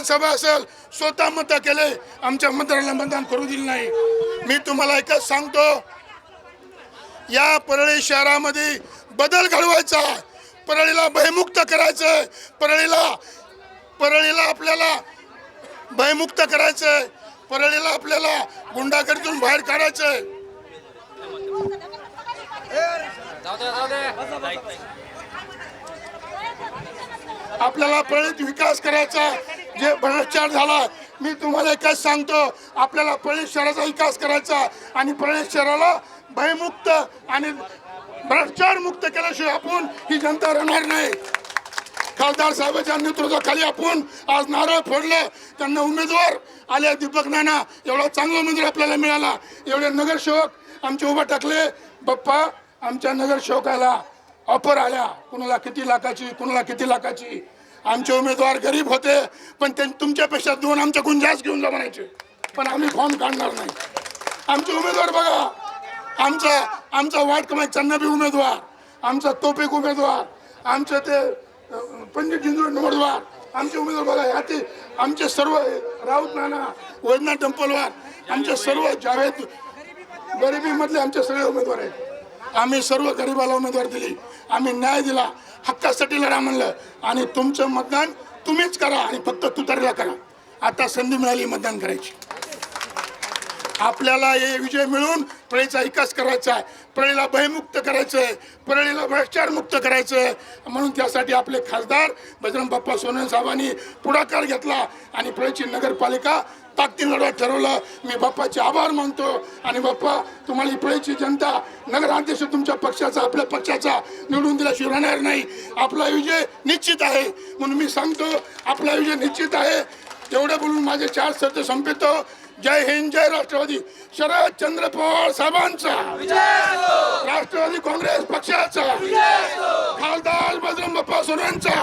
विधानसभा असेल स्वतः मत केले आमच्या मतदाराला मतदान करू दिलं नाही. मी तुम्हाला एकच सांगतो या परळी शहरामध्ये बदल घडवायचा परळीला भयमुक्त करायचं परळीला परळीला आपल्याला भयमुक्त करायचं परळीला आपल्याला गुंडागर्दीतून बाहेर काढायचंय. आपल्याला परळीत विकास करायचा जे भ्रष्टाचार झाला मी तुम्हाला एकच सांगतो आपल्याला परळी शहराचा विकास करायचा आणि परळी शहराला भयमुक्त आणि भ्रष्टाचार मुक्त केल्याशिवाय आपण ही जनता राहणार नाही. खासदार साहेबांच्या नेतृत्वाखाली आपण आज नारळ फोडलं त्यांना उमेदवार आले दीपक नाना एवढा चांगला उमेदवार आपल्याला मिळाला. एवढे नगरसेवक आमचे उभा टाकले बाप्पा आमच्या नगरसेवकाला ऑफर आल्या. कुणाला किती लाखाची कुणाला किती लाखाची? आमचे उमेदवार गरीब होते पण ते तुमच्यापेक्षा दोन आमच्या गुंजास घेऊन जा म्हणायचे. पण आम्ही फॉर्म काढणार नाही. आमचे उमेदवार बघा आमचा आमचा वार्ड क्रमांक चन्नबी उमेदवार आमचा तोपेक उमेदवार आमचं ते पंडित जिंजूर उमेदवार आमचे उमेदवार बघा ह्या ते आमचे सर्व राऊत नाना वैद्यनाथ टेम्पलवार आमचे सर्व जावेद गरिबीमधले आमचे सगळे उमेदवार आहेत. आम्ही सर्व गरिबाला उमेदवार दिली. आम्ही न्याय दिला. हक्कासाठी लढा म्हणलं. आणि तुमचं मतदान तुम्हीच करा आणि फक्त तुतारीला करा. आता संधी मिळाली मतदान करायची. आपल्याला हे विजय मिळून परळीचा विकास करायचा आहे. परळीला भयमुक्त करायचं आहे परळीला भ्रष्टाचार मुक्त करायचं आहे म्हणून त्यासाठी आपले खासदार बजरंग बाप्पा सोनवणे साहेबांनी पुढाकार घेतला आणि परळीची नगरपालिका ताकदीने लढवत ठरवलं. मी बाप्पाचे आभार मानतो. आणि बाप्पा तुम्हाला ही जनता नगराध्यक्ष तुमच्या पक्षाचा आपल्या पक्षाचा निवडून दिल्याशिवाय राहणार नाही. आपला विजय निश्चित आहे. म्हणून मी सांगतो आपला विजय निश्चित आहे. तेवढं बोलून माझे चार शब्द संपितो. जय हिंद जय राष्ट्रवादी. शरद चंद्र पवार साहेबांचा. राष्ट्रवादी काँग्रेस पक्षाचा. खासदार बजरंग बाप्पा सोनांचा.